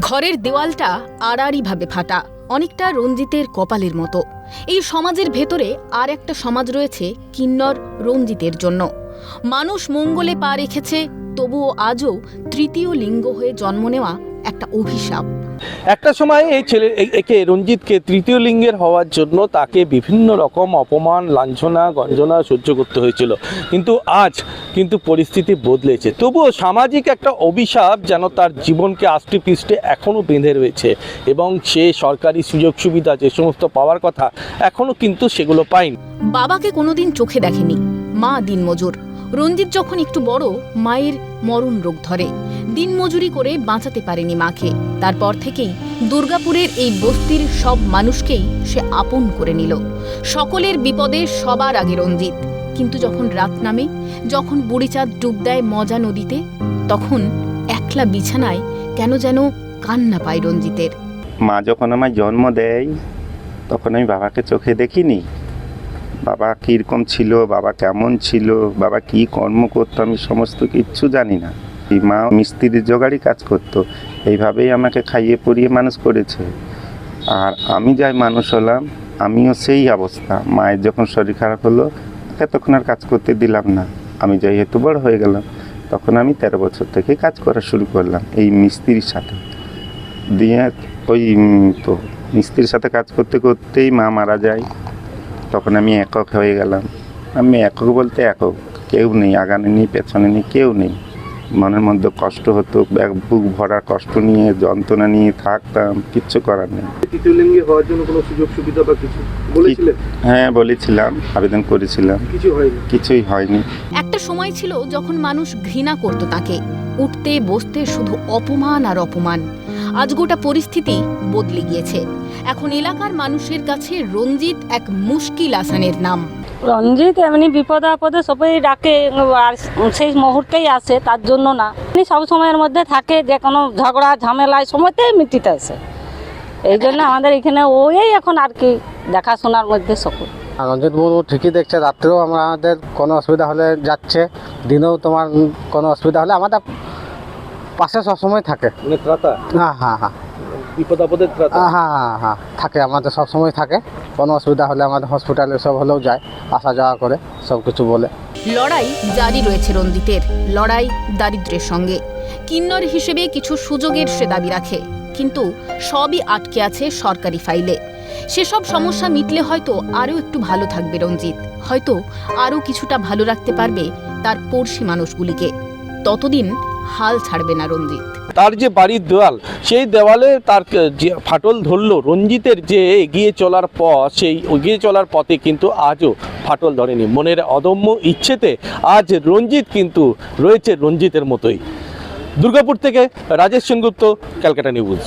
ঘরের দেওয়ালটা আড়াআড়িভাবে ফাটা, অনেকটা রঞ্জিতের কপালের মতো। এই সমাজের ভেতরে আর একটা সমাজ রয়েছে কিন্নর রঞ্জিতের জন্য। মানুষ মঙ্গলে পা রেখেছে, তবুও আজও তৃতীয় লিঙ্গ হয়ে জন্ম নেওয়া একটা অভিশাপ। একটা সময় এই ছেলে একে রঞ্জিতকে তৃতীয় লিঙ্গের হওয়ার জন্য তাকে বিভিন্ন রকম অপমান, লাঞ্ছনা, গঞ্জনা সহ্য করতে হয়েছিল। কিন্তু আজ কিন্তু পরিস্থিতি বদলেছে। তবুও সামাজিক একটা অভিশাপ যেন তার জীবনকে আষ্টে পৃষ্ঠে এখনও বেঁধে রয়েছে এবং সে সরকারি সুযোগ সুবিধা যে সমস্ত পাওয়ার কথা, এখনও কিন্তু সেগুলো পায়নি। বাবাকে কোনোদিন চোখে দেখেনি। মা দিনমজুর। রঞ্জিত যখন একটু বড়, মায়ের মরণ রোগ ধরে। দিনমজুরি করে বাঁচাতে পারেনি মাকে। তারপর থেকেই দুর্গাপুরের এই বস্তির সব মানুষকেই সে আপন করে নিল। সকলের বিপদে সবার আগে রঞ্জিত। কিন্তু যখন রাত নামে, যখন বুড়িচাঁদ ডুব দেয় মজা নদীতে, তখন একলা বিছানায় কেন যেন কান্না পায় রঞ্জিতের। মা যখন আমার জন্ম দেয়, তখন আমি বাবাকে চোখে দেখিনি। বাবা কীরকম ছিল, বাবা কেমন ছিল, বাবা কী কর্ম করতো, আমি সমস্ত কিচ্ছু জানি না। মা মিস্ত্রির জোগাড়ি কাজ করতো। এইভাবেই আমাকে খাইয়ে পরিয়ে মানুষ করেছে। আর আমি যাই মানুষ হলাম, আমিও সেই অবস্থা। মায়ের যখন শরীর খারাপ হলো, তাকে তখন আর কাজ করতে দিলাম না। আমি যাই হেতু বড় হয়ে গেলাম, তখন আমি তেরো বছর থেকে কাজ করা শুরু করলাম এই মিস্ত্রির সাথে। দিয়ে ওই তো মিস্ত্রির সাথে কাজ করতে করতেই মা মারা যায়। তখন আমি একক হয়ে গেলাম। আমি একক বলতে একক। কেউ নেই, আগানে নেই, পেছনে নেই, কেউ নেই। মনের মধ্যে কষ্ট হতো এক বুক ভরা কষ্ট নিয়ে যন্ত্রণা নিয়ে থাকতাম কিচ্ছু করার নেই। হওয়ার জন্য কোনো সুযোগ সুবিধা বা কিছু বলেছিলেন? হ্যাঁ বলেছিলাম আবেদন করেছিলাম। কিছু হয়নি? কিছুই হয়নি। একটা সময় ছিল যখন মানুষ ঘৃণা করত তাকে। উঠতে বসতে শুধু অপমান আর অপমান। আজ গোটা পরিস্থিতি বদলে গিয়েছে। এখন এলাকার মানুষের কাছে রঞ্জিত এক মুশকিল আসানের নাম। রঞ্জিত এমনি বিপদে আপদে সবাই ডাকে আর সেই মুহূর্তেই আসে তার জন্য না। উনি সব সময়ের মধ্যে থাকে যে কোনো ঝগড়া ঝামেলায় সময়তেই মিটিতে আসে। এই জন্য আমাদের এখানে ওই এখন আর কি দেখাশোনার মধ্যে সকল। রঞ্জিত মুর্মু ঠিকই দেখছে রাত্রেও আমরা আমাদের কোনো অসুবিধা হলে যাচ্ছে দিনেও তোমার কোনো অসুবিধা হলে আমাদের পাশে সবসময় থাকে। মানে হ্যাঁ হ্যাঁ হ্যাঁ। বিপদ আপদের হ্যাঁ হ্যাঁ হ্যাঁ হ্যাঁ থাকে আমাদের সবসময় থাকে। কোনো অসুবিধা হলে আমাদের হসপিটালে সব হলেও যায়, আসা যাওয়া করে, সব কিছু বলে। লড়াই জারি রয়েছে রঞ্জিতের লড়াই দারিদ্র্যের সঙ্গে। কিন্নর হিসেবে কিছু সুযোগের সে দাবি রাখে, কিন্তু সবই আটকে আছে সরকারি ফাইলে। সেসব সমস্যা মিটলে হয়তো আরও একটু ভালো থাকবে রঞ্জিত হয়তো আরও কিছুটা ভালো রাখতে পারবে তার পড়শি মানুষগুলিকে। ততদিন হাল ছাড়বে না রঞ্জিত। তার যে বাড়ির দেওয়াল, সেই দেওয়ালে তার যে ফাটল ধরলো, রঞ্জিতের যে এগিয়ে চলার পথ, সেই এগিয়ে চলার পথে কিন্তু আজও ফাটল ধরেনি। মনের অদম্য ইচ্ছেতে আজ রঞ্জিত কিন্তু রয়েছে রঞ্জিতের মতোই। দুর্গাপুর থেকে রাজেশ সেনগুপ্ত, ক্যালকাটা নিউজ।